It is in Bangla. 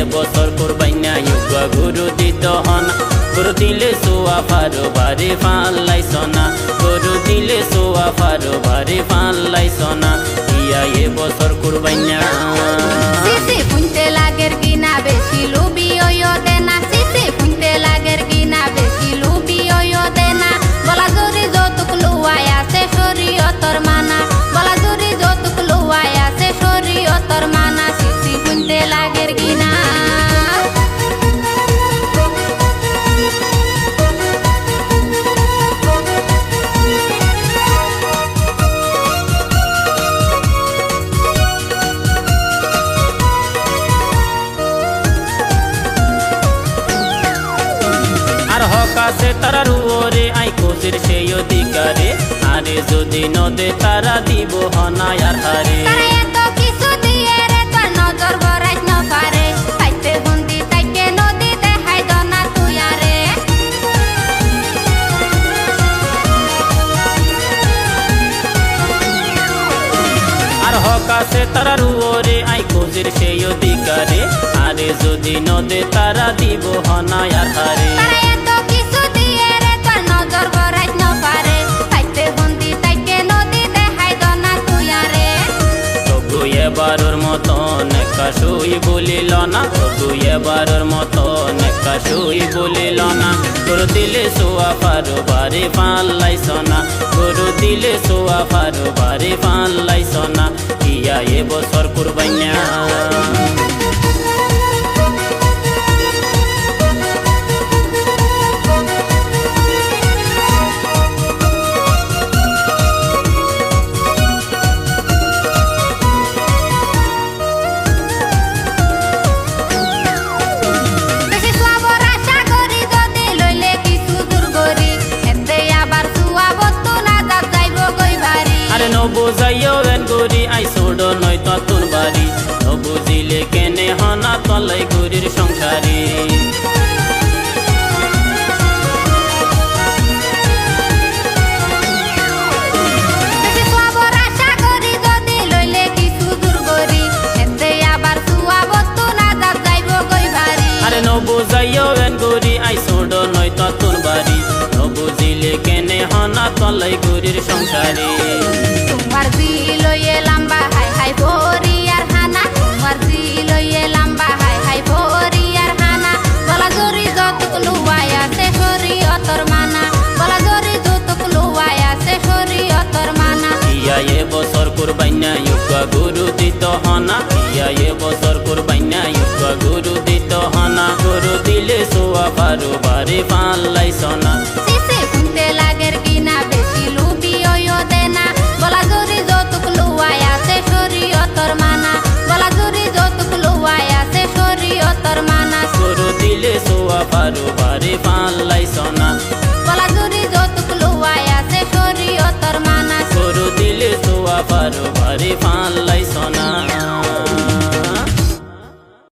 ইয়া এ বছর কোরবাইনা ইউগা গুরু দিত হন। গুরু দিলে সোয়া ফারো বারে ফাল্লাই সোনা। গুরু দিলে সোয়া ফারো বারে ফাল্লাই সোনা। ইয়া এবছর বছর কোরবাইনা তারা রুয়োরে আই কোসির সেই অধিকারে আরে যদি নদে তারা দিব হনায় আর হারে তারা রুয়োরে আই কোসির সেই অধিকারে আরে যদি নদে তারা দিব হনায় আর হারে এবারের মতো নেকা শুই বলিল না তবু এবারের মতন কাশুই শুই বলিল না। তোর দিলে সোয়া পারো বারে পাল্লাই না তোর দিলে সোয়া পারো বারে পাল্লাই না ইয়া এ বছর কুরবাইনা গরি আই সোড নয় ততুন বাড়ি বুঝিলে কেনে হনা তলাই গরির সংসারী। গরি আই সোড নয় ততুন বাড়ি। বুঝিলে কেনে হনা তলাই গরির সংসারী। এ বছর কুরবাইনা ইউকা গুরু দিত হনা। ইয়া এ বছর কুরবাইনা ইউকা গুরু দিত হনা। গুরু দিলে সোয়া পারু বারে পাল্লাই সোনা పరు పరి పాల